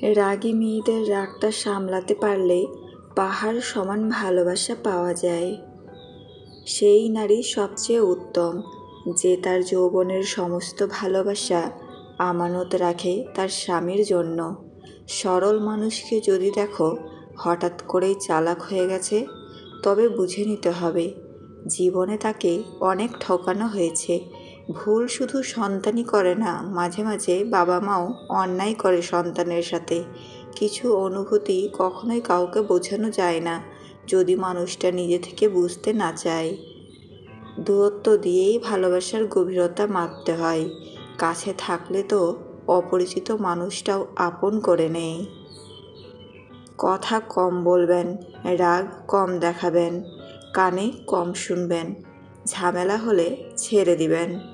রাগী মেয়েদের রাগটা সামলাতে পারলে পাহাড় সমান ভালোবাসা পাওয়া যায়। সেই নারী সবচেয়ে উত্তম, যে তার যৌবনের সমস্ত ভালোবাসা আমানত রাখে তার স্বামীর জন্য। সরল মানুষকে যদি দেখো, হঠাৎ করেই চালাক হয়ে গেছে, তবে বুঝে নিতে হবে, জীবনে তাকে অনেক ঠকানো হয়েছে। ভুল শুধু সন্তানই করে না, মাঝে মাঝে বাবা মাও অন্যায় করে সন্তানের সাথে। কিছু অনুভূতি কখনোই কাউকে বোঝানো যায় না, যদি মানুষটা নিজে থেকে বুঝতে না চায়। দূরত্ব দিয়েই ভালোবাসার গভীরতা মাপতে হয়। কাছে থাকলে তো অপরিচিত মানুষটাও আপন করে নেই কথা কম বলবেন, রাগ কম দেখাবেন, কানে কম শুনবেন, ঝামেলা হলে ছেড়ে দিবেন।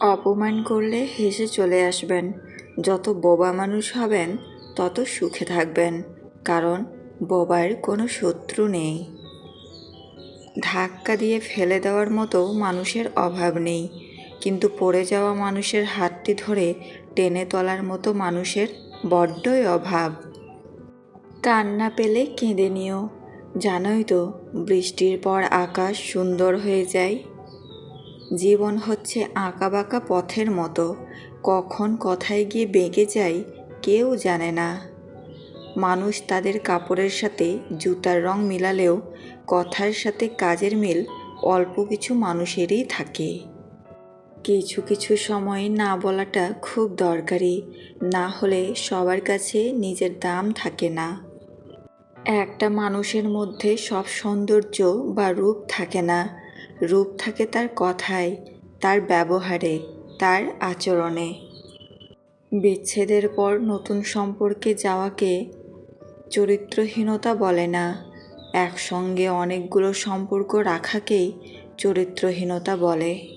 অপমান করলে হেসে চলে আসবেন। যত বোবা মানুষ হবেন, তত সুখে থাকবেন, কারণ বোবার কোনো শত্রু নেই। ধাক্কা দিয়ে ফেলে দেওয়ার মতো মানুষের অভাব নেই, কিন্তু পড়ে যাওয়া মানুষের হাতটি ধরে টেনে তোলার মতো মানুষের বড্ডই অভাব। কান্না পেলে কেঁদে নিও। জানোই তো, বৃষ্টির পর আকাশ সুন্দর হয়ে যায়। জীবন হচ্ছে আঁকা বাঁকা পথের মতো। কখন কথায় গিয়ে বেঁকে যায় কেউ জানে না। মানুষ তাদের কাপড়ের সাথে জুতার রং মিলালেও কথার সাথে কাজের মিল অল্প কিছু মানুষেরই থাকে। কিছু কিছু সময় না বলাটা খুব দরকারি, না হলে সবার কাছে নিজের দাম থাকে না। একটা মানুষের মধ্যে সব সৌন্দর্য বা রূপ থাকে না। রূপ থাকে তার কথায়, তার ব্যবহারে, তার আচরণে। বিচ্ছেদের পর নতুন সম্পর্কে যাওয়াকে চরিত্রহীনতা বলে না। একসঙ্গে অনেকগুলো সম্পর্ক রাখাকেই চরিত্রহীনতা বলে।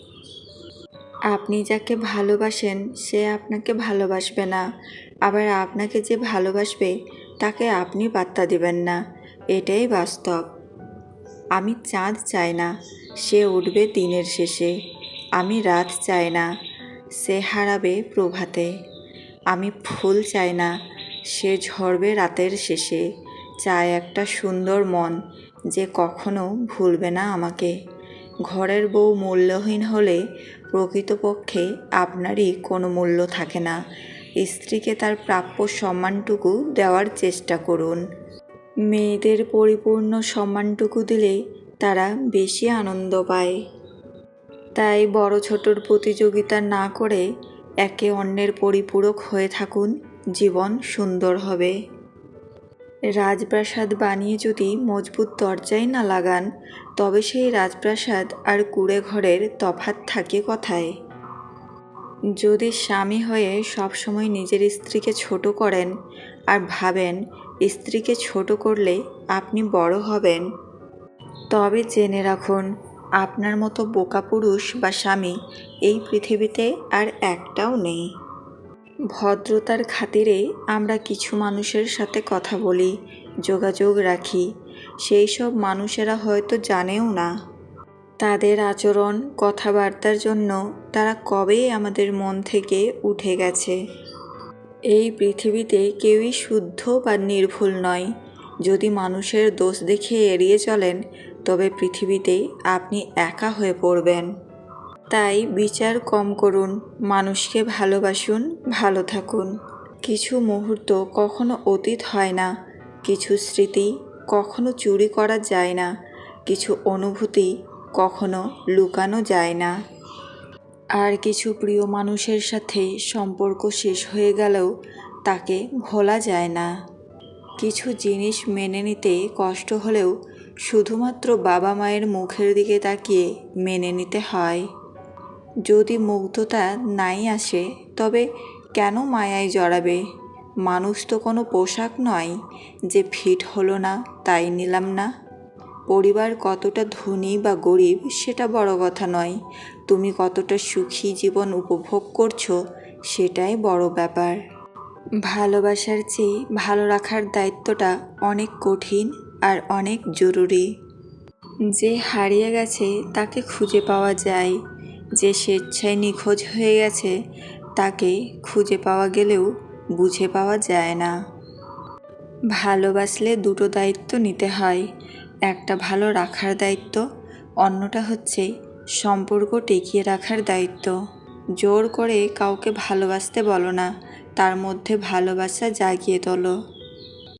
আপনি যাকে ভালোবাসেন, সে আপনাকে ভালোবাসবে না। আবার আপনাকে যে ভালোবাসবে, তাকে আপনি পাত্তা দিবেন না। এটাই বাস্তব। আমি চাঁদ চাই না, সে উঠবে দিনের শেষে। আমি রাত চাই না, সে হারাবে প্রভাতে। আমি ফুল চাই না, সে ঝরবে রাতের শেষে। চায় একটা সুন্দর মন, যে কখনো ভুলবে না আমাকে। ঘরের বউ মূল্যহীন হলে প্রকৃতপক্ষে আপনারই কোনো মূল্য থাকে না। স্ত্রীকে তার প্রাপ্য সম্মানটুকু দেওয়ার চেষ্টা করুন। মেয়েদের পরিপূর্ণ সম্মানটুকু দিলে তারা বেশি আনন্দ পায়। তাই বড় ছোটর প্রতিযোগিতা না করে একে অন্যের পরিপূরক হয়ে থাকুন, জীবন সুন্দর হবে। রাজপ্রাসাদ বানিয়ে যদি মজবুত দরজাই না লাগান, তবে সেই রাজপ্রাসাদ আর কুড়ে ঘরের তফাত থাকে কথায়? যদি স্বামী হয়ে সবসময় নিজের স্ত্রীকে ছোট করেন আর ভাবেন, স্ত্রীকে ছোট করলে আপনি বড় হবেন। তবে জেনে রাখুন, আপনার মতো বোকা পুরুষ বা স্বামী এই পৃথিবীতে আর একটাও নেই। ভদ্রতার খাতিরে আমরা কিছু মানুষের সাথে কথা বলি, যোগাযোগ রাখি। সেই সব মানুষেরা হয়তো জানেও না। তাদের আচরণ, কথাবার্তার জন্য তারা কবেই আমাদের মন থেকে উঠে গেছে? এই পৃথিবীতে কেউই শুদ্ধ বা নির্ভুল নয়। যদি মানুষের দোষ দেখে এড়িয়ে চলেন, তবে পৃথিবীতে আপনি একা হয়ে পড়বেন। তাই বিচার কম করুন, মানুষকে ভালোবাসুন, ভালো থাকুন। কিছু মুহূর্ত কখনো অতীত হয় না, কিছু স্মৃতি কখনো চুরি করা যায় না, কিছু অনুভূতি কখনো লুকানো যায় না। আর কিছু প্রিয় মানুষের সাথে সম্পর্ক শেষ হয়ে গেলেও তাকে ভোলা যায় না। কিছু জিনিস মেনে নিতে কষ্ট হলেও শুধুমাত্র বাবা মায়ের মুখের দিকে তাকিয়ে মেনে নিতে হয়। যদি মুগ্ধতা নাই আসে, তবে কেন মায়ায় জড়াবে? মানুষ তো কোনো পোশাক নয় যে ফিট হলো না, তাই নিলাম না। পরিবার কতটা ধনী বা গরিব সেটা বড় কথা নয়। তুমি কতটা সুখী জীবন উপভোগ করছ সেটাই বড় ব্যাপার। ভালোবাসার চেয়ে ভালো রাখার দায়িত্বটা অনেক কঠিন আর অনেক জরুরি। যে হারিয়ে গেছে তাকে খুঁজে পাওয়া যায়। যে স্বেচ্ছায় নিখোঁজ হয়ে গেছে তাকে খুঁজে পাওয়া গেলেও বুঝে পাওয়া যায় না। ভালোবাসলে দুটো দায়িত্ব নিতে হয়। একটা ভালো রাখার দায়িত্ব, অন্যটা হচ্ছে সম্পর্ক টিকিয়ে রাখার দায়িত্ব। জোর করে কাউকে ভালোবাসতে বলো না, তার মধ্যে ভালোবাসা জাগিয়ে তোলো।